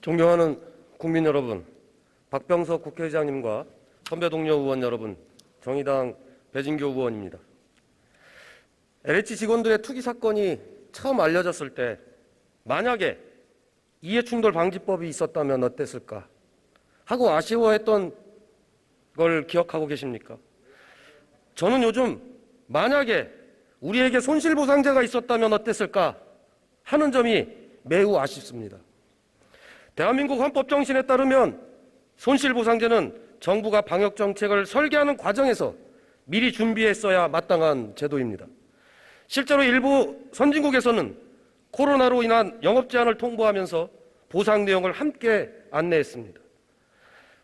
존경하는 국민 여러분, 박병석 국회의장님과 선배 동료 의원 여러분, 정의당 배진교 의원입니다. LH 직원들의 투기 사건이 처음 알려졌을 때 만약에 이해충돌 방지법이 있었다면 어땠을까 하고 아쉬워했던 걸 기억하고 계십니까? 저는 요즘 만약에 우리에게 손실보상제가 있었다면 어땠을까 하는 점이 매우 아쉽습니다. 대한민국 헌법 정신에 따르면 손실보상제는 정부가 방역 정책을 설계하는 과정에서 미리 준비했어야 마땅한 제도입니다. 실제로 일부 선진국에서는 코로나로 인한 영업 제한을 통보하면서 보상 내용을 함께 안내했습니다.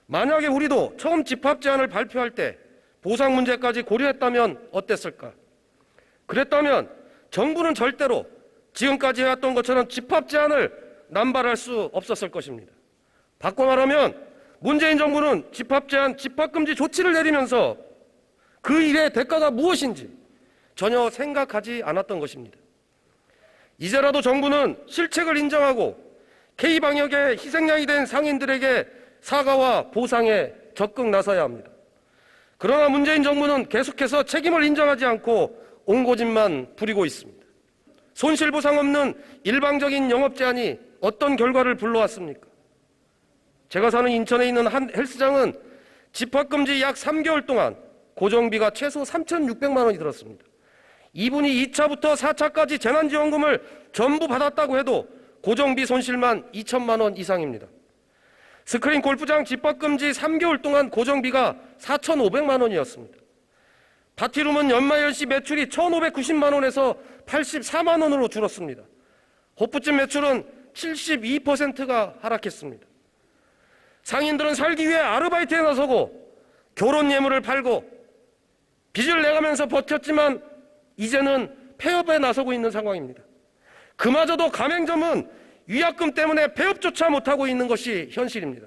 만약에 우리도 처음 집합 제한을 발표할 때 보상 문제까지 고려했다면 어땠을까? 그랬다면 정부는 절대로 지금까지 해왔던 것처럼 집합 제한을 남발할 수 없었을 것입니다. 바꿔 말하면 문재인 정부는 집합 제한, 집합 금지 조치를 내리면서 그 일의 대가가 무엇인지 전혀 생각하지 않았던 것입니다. 이제라도 정부는 실책을 인정하고 K 방역의 희생양이 된 상인들에게 사과와 보상에 적극 나서야 합니다. 그러나 문재인 정부는 계속해서 책임을 인정하지 않고 옹고짐만 부리고 있습니다. 손실보상 없는 일방적인 영업 제한이 어떤 결과를 불러왔습니까? 제가 사는 인천에 있는 한 헬스장은 집합금지 약 3개월 동안 고정비가 최소 3,600만 원이 들었습니다. 이분이 2차부터 4차까지 재난지원금을 전부 받았다고 해도 고정비 손실만 2천만 원 이상입니다. 스크린 골프장 집합금지 3개월 동안 고정비가 4,500만 원이었습니다. 파티룸은 연말연시 매출이 1,590만 원에서 84만 원으로 줄었습니다. 호프집 매출은 72%가 하락했습니다. 상인들은 살기 위해 아르바이트에 나서고 결혼 예물을 팔고 빚을 내가면서 버텼지만 이제는 폐업에 나서고 있는 상황입니다. 그마저도 가맹점은 위약금 때문에 폐업조차 못하고 있는 것이 현실입니다.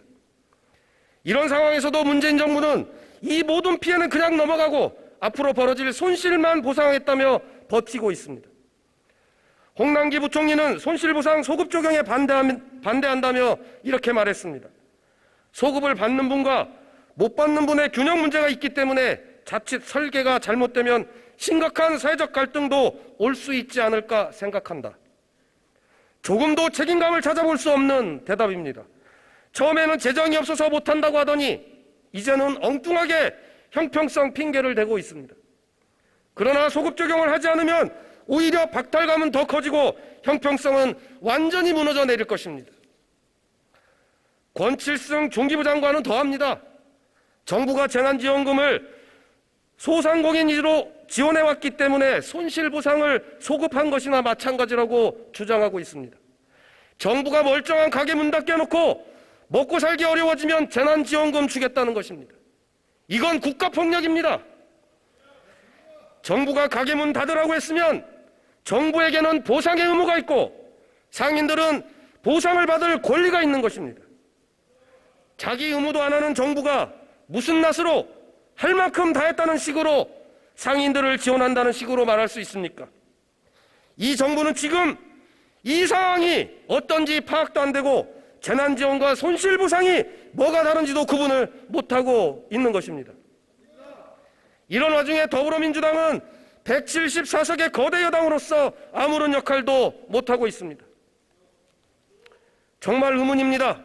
이런 상황에서도 문재인 정부는 이 모든 피해는 그냥 넘어가고 앞으로 벌어질 손실만 보상하겠다며 버티고 있습니다. 홍남기 부총리는 손실보상 소급 적용에 반대한다며 이렇게 말했습니다. 소급을 받는 분과 못 받는 분의 균형 문제가 있기 때문에 자칫 설계가 잘못되면 심각한 사회적 갈등도 올 수 있지 않을까 생각한다. 조금도 책임감을 찾아볼 수 없는 대답입니다. 처음에는 재정이 없어서 못한다고 하더니 이제는 엉뚱하게 형평성 핑계를 대고 있습니다. 그러나 소급 적용을 하지 않으면 오히려 박탈감은 더 커지고 형평성은 완전히 무너져 내릴 것입니다. 권칠승 중기부 장관은 더합니다. 정부가 재난지원금을 소상공인 위주로 지원해왔기 때문에 손실보상을 소급한 것이나 마찬가지라고 주장하고 있습니다. 정부가 멀쩡한 가게 문 닫게 해놓고 먹고 살기 어려워지면 재난지원금 주겠다는 것입니다. 이건 국가폭력입니다. 정부가 가게 문 닫으라고 했으면 정부에게는 보상의 의무가 있고 상인들은 보상을 받을 권리가 있는 것입니다. 자기 의무도 안 하는 정부가 무슨 낯으로 할 만큼 다 했다는 식으로 상인들을 지원한다는 식으로 말할 수 있습니까? 이 정부는 지금 이 상황이 어떤지 파악도 안 되고 재난지원과 손실보상이 뭐가 다른지도 구분을 못하고 있는 것입니다. 이런 와중에 더불어민주당은 174석의 거대 여당으로서 아무런 역할도 못하고 있습니다. 정말 의문입니다.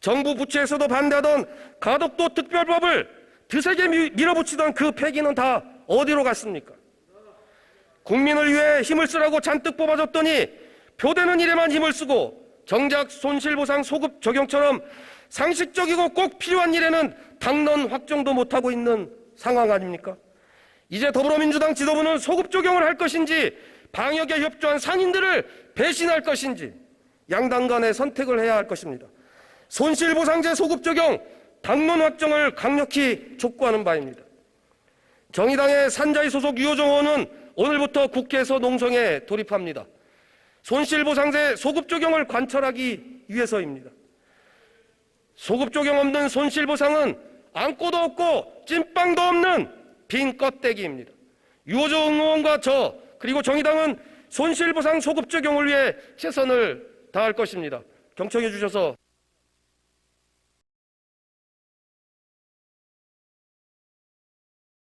정부 부처에서도 반대하던 가덕도 특별법을 드세게 밀어붙이던 그 폐기는 다 어디로 갔습니까? 국민을 위해 힘을 쓰라고 잔뜩 뽑아줬더니 표되는 일에만 힘을 쓰고 정작 손실보상 소급 적용처럼 상식적이고 꼭 필요한 일에는 당론 확정도 못하고 있는 상황 아닙니까? 이제 더불어민주당 지도부는 소급 적용을 할 것인지 방역에 협조한 상인들을 배신할 것인지 양당 간의 선택을 해야 할 것입니다. 손실보상제 소급 적용 당론 확정을 강력히 촉구하는 바입니다. 정의당의 산자위 소속 유호정 의원은 오늘부터 국회에서 농성에 돌입합니다. 손실보상제 소급 적용을 관철하기 위해서입니다. 소급 적용 없는 손실보상은 안고도 없고 찐빵도 없는 빈 껍데기입니다. 유호정 의원과 저 그리고 정의당은 손실보상 소급 적용을 위해 최선을 다할 것입니다. 경청해 주셔서